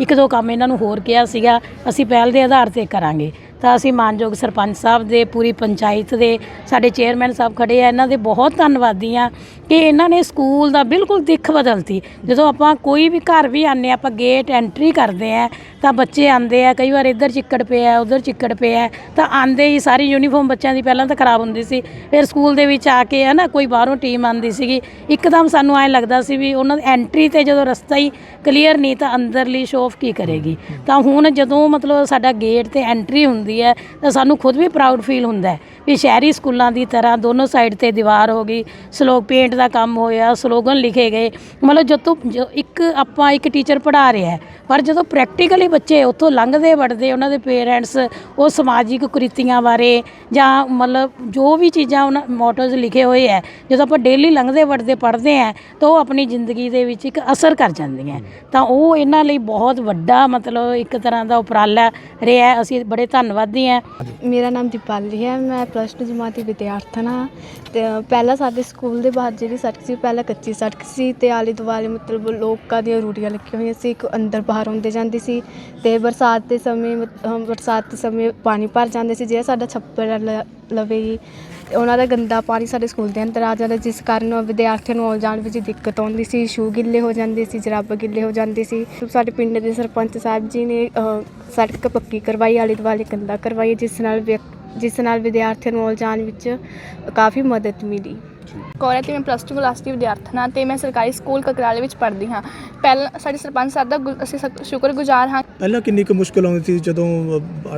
ਇੱਕ ਦੋ ਕੰਮ ਇਹਨਾਂ ਨੂੰ ਹੋਰ ਕਿਹਾ ਸੀਗਾ, ਅਸੀਂ ਪਹਿਲ ਦੇ ਆਧਾਰ ਤੇ ਕਰਾਂਗੇ। ਤਾਂ ਅਸੀਂ ਮਾਨਯੋਗ ਸਰਪੰਚ ਸਾਹਿਬ ਦੇ, ਪੂਰੀ ਪੰਚਾਇਤ ਦੇ, ਸਾਡੇ ਚੇਅਰਮੈਨ ਸਾਹਿਬ ਖੜੇ ਆ, ਇਹਨਾਂ ਦੇ ਬਹੁਤ ਧੰਨਵਾਦੀ ਆ ਕਿ ਇਹਨਾਂ ਨੇ ਸਕੂਲ ਦਾ ਬਿਲਕੁਲ ਦਿੱਖ ਬਦਲਤੀ। ਜਦੋਂ ਆਪਾਂ ਕੋਈ ਵੀ ਘਰ ਵੀ ਆਨੇ ਆਪਾਂ ਗੇਟ ਐਂਟਰੀ ਕਰਦੇ ਆ ਤਾਂ ਬੱਚੇ ਆਂਦੇ ਆ, ਕਈ ਵਾਰ ਇੱਧਰ ਚਿੱਕੜ ਪਿਆ ਉਧਰ ਚਿੱਕੜ ਪਿਆ ਤਾਂ ਆਂਦੇ ਹੀ ਸਾਰੀ ਯੂਨੀਫਾਰਮ ਬੱਚਿਆਂ ਦੀ ਪਹਿਲਾਂ ਤਾਂ ਖਰਾਬ ਹੁੰਦੀ ਸੀ। ਫਿਰ ਸਕੂਲ ਦੇ ਵਿੱਚ ਆ ਕੇ ਹਨਾ, ਕੋਈ ਬਾਹਰੋਂ ਟੀਮ ਆਂਦੀ ਸੀਗੀ। ਇੱਕਦਮ ਸਾਨੂੰ ਐਂ ਲੱਗਦਾ ਸੀ ਵੀ ਉਹਨਾਂ ਦੀ ਐਂਟਰੀ ਤੇ ਜਦੋਂ ਰਸਤਾ ਹੀ ਕਲੀਅਰ ਨਹੀਂ, ਤਾਂ ਅੰਦਰਲੀ ਸ਼ੋਅ ਕੀ ਕਰੇਗੀ? ਤਾਂ ਹੁਣ ਜਦੋਂ ਮਤਲਬ ਸਾਡਾ ਗੇਟ ਤੇ ਐਂਟਰੀ ਹੁੰਦੀ ਹੈ, ਤਾਂ ਸਾਨੂੰ ਖੁਦ ਵੀ ਪ੍ਰਾਊਡ ਫੀਲ ਹੁੰਦਾ ਹੈ। ਵੀ ਸ਼ਹਿਰੀ ਸਕੂਲਾਂ ਦੀ ਤਰ੍ਹਾਂ ਦੋਨੋਂ ਸਾਈਡ ਤੇ ਦੀਵਾਰ ਹੋ ਗਈ, ਸਲੋਕ ਪੇਂਟ ਦਾ ਕੰਮ ਹੋਇਆ ਸਲੋਗਨ ਲਿਖੇ ਗਏ। ਮਤਲਬ ਜਦੋਂ ਜੋ, ਇੱਕ ਆਪਾਂ ਇੱਕ ਟੀਚਰ ਪੜ੍ਹਾ ਰਿਹਾ ਹੈ, ਪਰ ਜਦੋਂ ਪ੍ਰੈਕਟੀਕਲੀ ਬੱਚੇ ਉੱਥੋਂ ਲੰਘਦੇ ਵੜਦੇ ਉਹਨਾਂ ਦੇ ਪੇਰੈਂਟਸ ਉਹ ਸਮਾਜਿਕ ਕੁਰੀਤੀਆਂ ਬਾਰੇ ਜਾਂ ਮਤਲਬ ਜੋ ਵੀ ਚੀਜ਼ਾਂ ਉਹਨਾਂ ਮੋਟੋਜ਼ ਲਿਖੇ ਹੋਏ ਹੈ, ਜਦੋਂ ਆਪਾਂ ਡੇਲੀ ਲੰਘਦੇ ਵੜਦੇ ਪੜ੍ਹਦੇ ਆ ਤਾਂ ਉਹ ਆਪਣੀ ਜ਼ਿੰਦਗੀ ਦੇ ਵਿੱਚ ਇੱਕ ਅਸਰ ਕਰ ਜਾਂਦੀਆਂ ਤਾਂ ਉਹ ਇਹਨਾਂ ਲਈ ਬਹੁਤ ਵੱਡਾ ਮਤਲਬ ਇੱਕ ਤਰ੍ਹਾਂ ਦਾ ਉਪਰਾਲਾ ਰਿਹਾ ਹੈ। ਅਸੀਂ ਬੜੇ ਧੰਨਵਾਦੀ ਹਾਂ। ਮੇਰਾ ਨਾਮ ਦੀਪਾਲੀ ਹੈ, ਮੈਂ ਪਲੱਸ 2 ਜਮਾਤੀ ਵਿਦਿਆਰਥਣ ਹਾਂ ਤੇ ਪਹਿਲਾਂ ਸਾਡੇ ਸਕੂਲ ਦੇ ਬਾਹਰ ਜਿਹੜੀ ਸੜਕ ਸੀ ਪਹਿਲਾਂ ਕੱਚੀ ਸੜਕ ਸੀ ਤੇ ਆਲੇ ਦੁਆਲੇ ਮਤਲਬ ਲੋਕਾਂ ਦੀਆਂ ਰੂੜੀਆਂ ਲੱਗੀਆਂ ਹੋਈਆਂ ਸੀ ਇੱਕ ਅੰਦਰ ਬਾਹਰ ਆਉਂਦੇ ਜਾਂਦੀ ਸੀ ਤੇ ਬਰਸਾਤ ਦੇ ਸਮੇਂ ਮਤ- ਬਰਸਾਤ ਦੇ ਸਮੇਂ ਪਾਣੀ ਭਰ ਜਾਂਦੇ ਸੀ ਜਿਹੜਾ ਸਾਡਾ ਛੱਪੜ ਲ- ਲਵੇ ਜੀ। ਉਹਨਾਂ ਦਾ ਗੰਦਾ ਪਾਣੀ ਸਾਡੇ ਸਕੂਲ ਦੇ ਅੰਦਰ ਆ ਜਾਂਦਾ ਜਿਸ ਕਾਰਨ ਵਿਦਿਆਰਥੀਆਂ ਨੂੰ ਆਉਣ ਜਾਣ ਵਿੱਚ ਦਿੱਕਤ ਆਉਂਦੀ ਸੀ ਸ਼ੂ ਗਿੱਲੇ ਹੋ ਜਾਂਦੇ ਸੀ ਜਰਾਬ ਗਿੱਲੇ ਹੋ ਜਾਂਦੇ ਸੀ। ਸਾਡੇ ਪਿੰਡ ਦੇ ਸਰਪੰਚ ਸਾਹਿਬ ਜੀ ਨੇ ਅਹ, ਸੜਕ ਪੱਕੀ ਕਰਵਾਈ ਆਲੇ ਦੁਆਲੇ ਕੰਦਾ ਕਰਵਾਈ ਜਿਸ ਨਾਲ ਵਿਅਕ- ਜਿਸ ਨਾਲ ਵਿਦਿਆਰਥੀਆਂ ਨੂੰ ਜਾਣ ਵਿੱਚ ਕਾਫੀ ਮਦਦ ਮਿਲੀ। ਕੌਰ ਤੇ ਮੈਂ ਪਲੱਸ 2 ਕਲਾਸ ਦੀ ਵਿਦਿਆਰਥਣ ਹਾਂ ਤੇ ਮੈਂ ਸਰਕਾਰੀ ਸਕੂਲ ਕਕਰਾਲੇ ਵਿੱਚ ਪੜ੍ਹਦੀ ਹਾਂ। ਪਹਿਲਾਂ ਸਾਡੇ ਸਰਪੰਚ ਸਾਹਿਬ ਦਾ ਗੁ- ਅਸੀਂ ਸਕ- ਸ਼ੁਕਰਗੁਜ਼ਾਰ ਹਾਂ। ਪਹਿਲਾਂ ਕਿੰਨੀ ਕੁ ਮੁਸ਼ਕਲ ਆਉਂਦੀ ਸੀ ਜਦੋਂ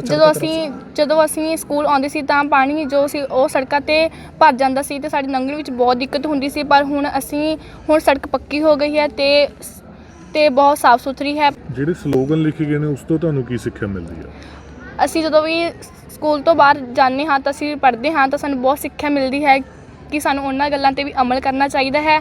ਜਦੋਂ ਅਸੀਂ ਜਦੋਂ ਅਸੀਂ ਸਕੂਲ ਆਉਂਦੇ ਸੀ ਤਾਂ ਪਾਣੀ ਜੋ ਸੀ ਉਹ ਸੜਕਾਂ ਤੇ ਭਰ ਜਾਂਦਾ ਸੀ ਤੇ ਸਾਡੀ ਲੰਘਣ ਵਿੱਚ ਬਹੁਤ ਦਿੱਕਤ ਹੁੰਦੀ ਸੀ ਪਰ ਹੁਣ ਅਸੀਂ ਹੁਣ ਸੜਕ ਪੱਕੀ ਹੋ ਗਈ ਹੈ ਤੇ ਤੇ ਬਹੁਤ ਸਾਫ਼ ਸੁਥਰੀ ਹੈ। ਜਿਹੜੇ ਸਲੋਗਨ ਲਿਖੇ ਗਏ ਨੇ ਉਸ ਤੋਂ ਤੁਹਾਨੂੰ ਕੀ ਸਿੱਖਿਆ ਮਿਲਦੀ ਹੈ? ਅਸੀਂ ਜਦੋਂ ਵੀ ਸਕੂਲ ਤੋਂ ਬਾਹਰ ਜਾਂਦੇ ਹਾਂ ਤਾਂ ਅਸੀਂ ਪੜ੍ਹਦੇ ਹਾਂ ਤਾਂ ਸਾਨੂੰ ਬਹੁਤ ਸਿੱਖਿਆ ਮਿਲਦੀ ਹੈ ਕਿ ਸਾਨੂੰ ਉਹਨਾਂ ਗੱਲਾਂ ਤੇ ਵੀ ਅਮਲ ਕਰਨਾ ਚਾਹੀਦਾ ਹੈ।